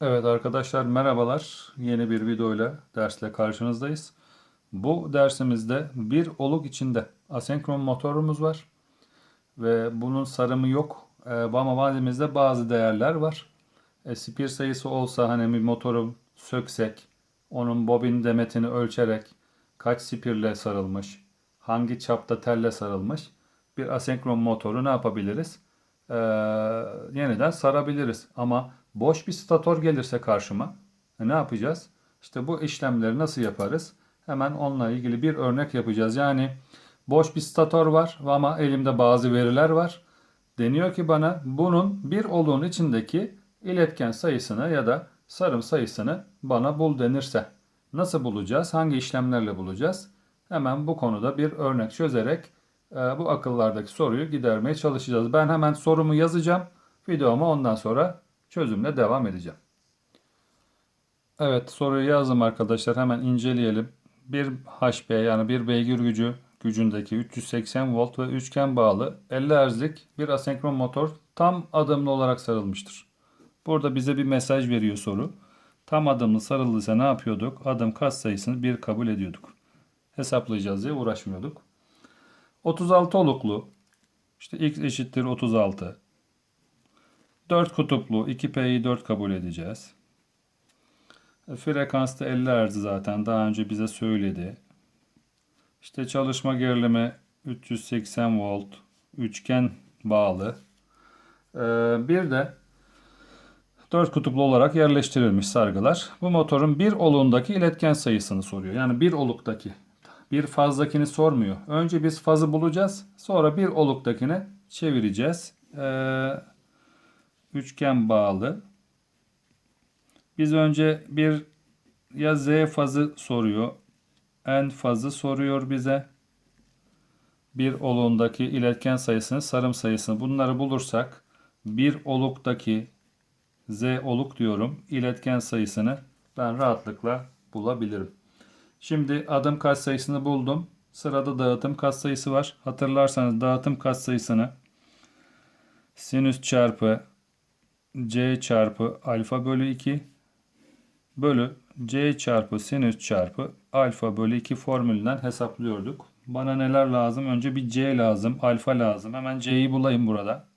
Evet arkadaşlar merhabalar. Yeni bir videoyla dersle karşınızdayız. Bu dersimizde bir oluk içinde asenkron motorumuz var. Ve bunun sarımı yok. Ee, ama vadimizde bazı değerler var. E, spir sayısı olsa hani bir motoru söksek, onun bobin demetini ölçerek kaç spirle sarılmış, hangi çapta telle sarılmış bir asenkron motoru ne yapabiliriz? Ee, yeniden sarabiliriz. Ama boş bir stator gelirse karşıma e, ne yapacağız? İşte bu işlemleri nasıl yaparız? Hemen onunla ilgili bir örnek yapacağız. Yani boş bir stator var ama elimde bazı veriler var. Deniyor ki bana bunun bir oluğun içindeki iletken sayısını ya da sarım sayısını bana bul denirse nasıl bulacağız? Hangi işlemlerle bulacağız? Hemen bu konuda bir örnek çözerek e, bu akıllardaki soruyu gidermeye çalışacağız. Ben hemen sorumu yazacağım. Videoma ondan sonra çözümle devam edeceğim. Evet soruyu yazdım arkadaşlar. Hemen inceleyelim. Bir HP yani bir beygir gücü gücündeki 380 volt ve üçgen bağlı 50 Hz'lik bir asenkron motor tam adımlı olarak sarılmıştır. Burada bize bir mesaj veriyor soru. Tam adımlı sarıldıysa ne yapıyorduk? Adım kas sayısını 1 kabul ediyorduk. Hesaplayacağız diye uğraşmıyorduk. 36 oluklu işte x eşittir 36. 4 kutuplu 2P'yi 4 kabul edeceğiz. E, Frekansta 50 Hz zaten daha önce bize söyledi. İşte çalışma gerilimi 380 volt üçgen bağlı. Ee, bir de 4 kutuplu olarak yerleştirilmiş sargılar. Bu motorun bir oluğundaki iletken sayısını soruyor. Yani bir oluktaki. Bir fazdakini sormuyor. Önce biz fazı bulacağız. Sonra bir oluktakini çevireceğiz. Ee, üçgen bağlı. Biz önce bir ya Z fazı soruyor. N fazı soruyor bize. Bir oluğundaki iletken sayısını, sarım sayısını bunları bulursak bir oluktaki Z oluk diyorum. iletken sayısını ben rahatlıkla bulabilirim. Şimdi adım katsayısını buldum. Sırada dağıtım katsayısı var. Hatırlarsanız dağıtım katsayısını sinüs çarpı c çarpı alfa bölü 2 bölü c çarpı sinüs çarpı alfa bölü 2 formülünden hesaplıyorduk. Bana neler lazım? Önce bir c lazım, alfa lazım. Hemen c'yi bulayım burada.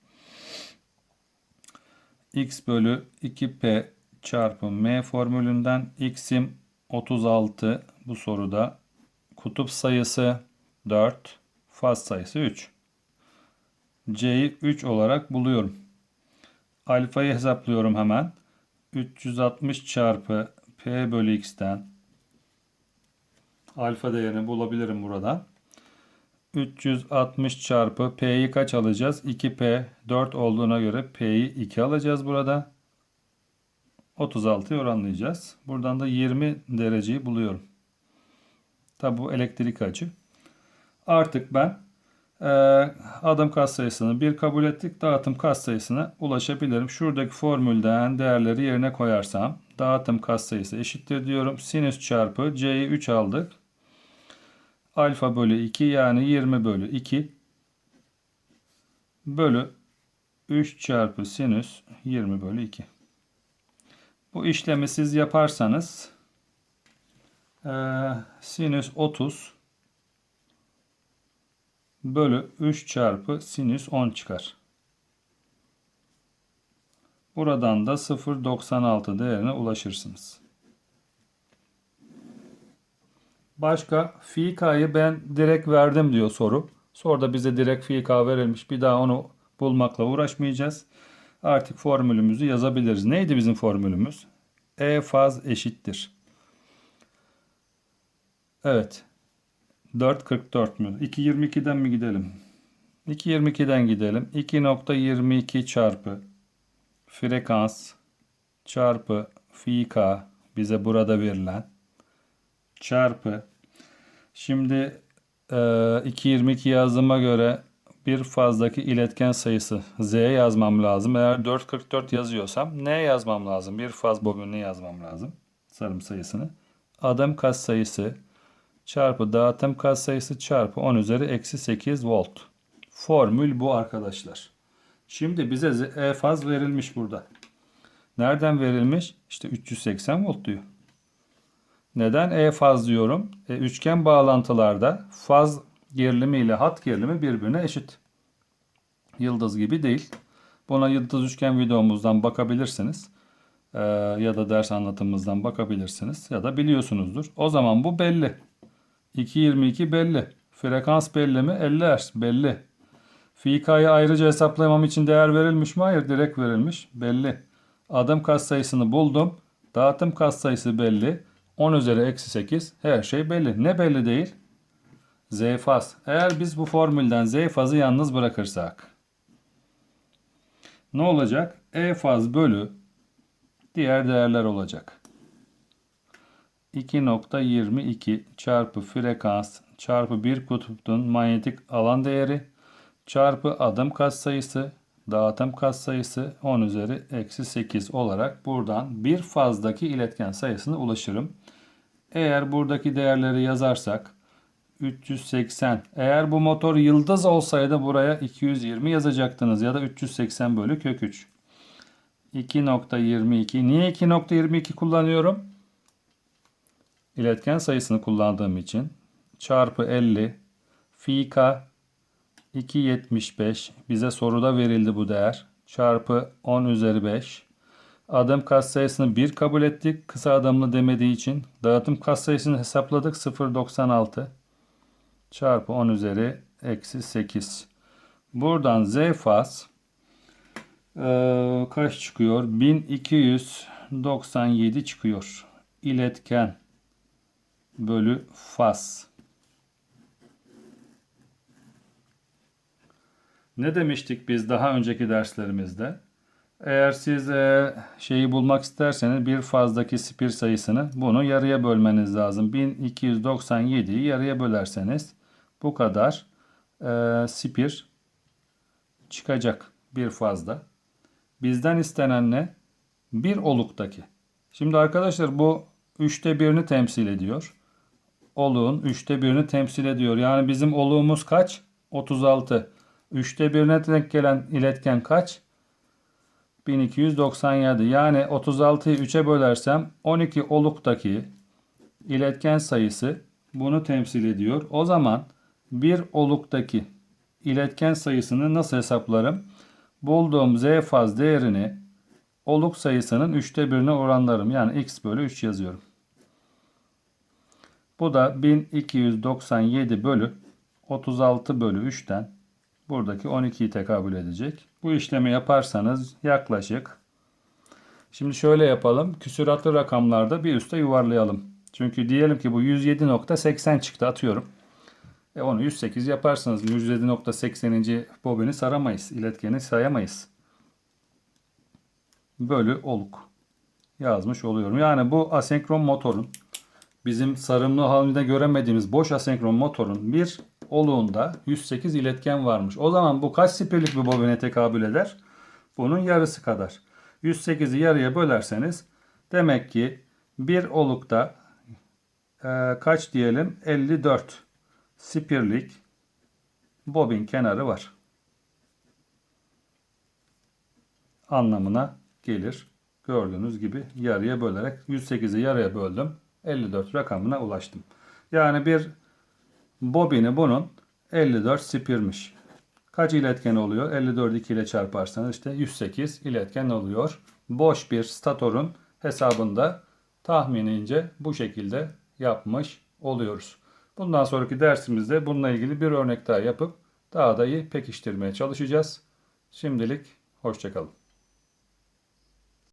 x bölü 2p çarpı m formülünden x'im 36 bu soruda. Kutup sayısı 4, faz sayısı 3. c'yi 3 olarak buluyorum. Alfayı hesaplıyorum hemen. 360 çarpı p bölü x'ten alfa değerini bulabilirim buradan. 360 çarpı p'yi kaç alacağız? 2p 4 olduğuna göre p'yi 2 alacağız burada. 36'yı oranlayacağız. Buradan da 20 dereceyi buluyorum. Tabi bu elektrik açı. Artık ben adım katsayısını bir kabul ettik. Dağıtım katsayısına ulaşabilirim. Şuradaki formülden değerleri yerine koyarsam dağıtım katsayısı eşittir diyorum. Sinüs çarpı c'yi 3 aldık. Alfa bölü 2 yani 20 bölü 2 bölü 3 çarpı sinüs 20 bölü 2. Bu işlemi siz yaparsanız e, sinüs 30 bölü 3 çarpı sinüs 10 çıkar. Buradan da 0.96 değerine ulaşırsınız. Başka fi k'yı ben direkt verdim diyor soru. Soruda bize direkt fi k verilmiş. Bir daha onu bulmakla uğraşmayacağız. Artık formülümüzü yazabiliriz. Neydi bizim formülümüz? E faz eşittir. Evet. 4.44 mü? 2.22'den mi gidelim? 2.22'den gidelim. 2.22 çarpı frekans çarpı fi k bize burada verilen çarpı şimdi e, 2.22 yazdığıma göre bir fazdaki iletken sayısı z yazmam lazım. Eğer 4.44 yazıyorsam ne yazmam lazım? Bir faz bobinini yazmam lazım. Sarım sayısını. Adım kas sayısı çarpı dağıtım katsayısı çarpı 10 üzeri eksi 8 volt. Formül bu arkadaşlar. Şimdi bize E faz verilmiş burada. Nereden verilmiş? İşte 380 volt diyor. Neden E faz diyorum? E, üçgen bağlantılarda faz gerilimi ile hat gerilimi birbirine eşit. Yıldız gibi değil. Buna yıldız üçgen videomuzdan bakabilirsiniz. Ee, ya da ders anlatımımızdan bakabilirsiniz. Ya da biliyorsunuzdur. O zaman bu belli. 2.22 belli. Frekans belli mi? 50 Hz belli. Fika'yı ayrıca hesaplamam için değer verilmiş mi? Hayır direkt verilmiş. Belli. Adım katsayısını buldum. Dağıtım katsayısı belli. 10 üzeri eksi 8 her şey belli. Ne belli değil? Z faz. Eğer biz bu formülden Z fazı yalnız bırakırsak ne olacak? E faz bölü diğer değerler olacak. 2.22 çarpı frekans çarpı bir kutupun manyetik alan değeri çarpı adım katsayısı dağıtım katsayısı 10 üzeri eksi 8 olarak buradan bir fazdaki iletken sayısına ulaşırım. Eğer buradaki değerleri yazarsak 380. Eğer bu motor yıldız olsaydı buraya 220 yazacaktınız ya da 380 bölü kök 3. 2.22. Niye 2.22 kullanıyorum? İletken sayısını kullandığım için. Çarpı 50. Fika 2.75. Bize soruda verildi bu değer. Çarpı 10 üzeri 5. Adım katsayısını 1 kabul ettik. Kısa adımlı demediği için. Dağıtım katsayısını hesapladık. 0.96 çarpı 10 üzeri eksi 8. Buradan z faz e, kaç çıkıyor? 1297 çıkıyor. İletken bölü faz. Ne demiştik biz daha önceki derslerimizde? Eğer siz e, şeyi bulmak isterseniz bir fazdaki spir sayısını bunu yarıya bölmeniz lazım. 1297'yi yarıya bölerseniz bu kadar e, spir çıkacak bir fazda. Bizden istenen ne? Bir oluktaki. Şimdi arkadaşlar bu üçte birini temsil ediyor. Oluğun üçte birini temsil ediyor. Yani bizim oluğumuz kaç? 36. Üçte birine denk gelen iletken kaç? 1297. Yani 36'yı 3'e bölersem 12 oluktaki iletken sayısı bunu temsil ediyor. O zaman bir oluktaki iletken sayısını nasıl hesaplarım? Bulduğum z faz değerini oluk sayısının üçte birine oranlarım. Yani x bölü 3 yazıyorum. Bu da 1297 bölü 36 bölü 3'ten buradaki 12'yi tekabül edecek. Bu işlemi yaparsanız yaklaşık Şimdi şöyle yapalım. Küsuratlı rakamlarda bir üste yuvarlayalım. Çünkü diyelim ki bu 107.80 çıktı atıyorum. E onu 108 yaparsınız. 107.80. bobini saramayız. iletkeni sayamayız. Bölü oluk. Yazmış oluyorum. Yani bu asenkron motorun bizim sarımlı halinde göremediğimiz boş asenkron motorun bir oluğunda 108 iletken varmış. O zaman bu kaç spirlik bir bobine tekabül eder? Bunun yarısı kadar. 108'i yarıya bölerseniz demek ki bir olukta e, kaç diyelim? 54 spirlik bobin kenarı var. Anlamına gelir. Gördüğünüz gibi yarıya bölerek 108'i yarıya böldüm. 54 rakamına ulaştım. Yani bir bobini bunun 54 spirmiş. Kaç iletken oluyor? 54 2 ile çarparsanız işte 108 iletken oluyor. Boş bir statorun hesabında tahminince bu şekilde yapmış oluyoruz. Bundan sonraki dersimizde bununla ilgili bir örnek daha yapıp daha da iyi pekiştirmeye çalışacağız. Şimdilik hoşçakalın.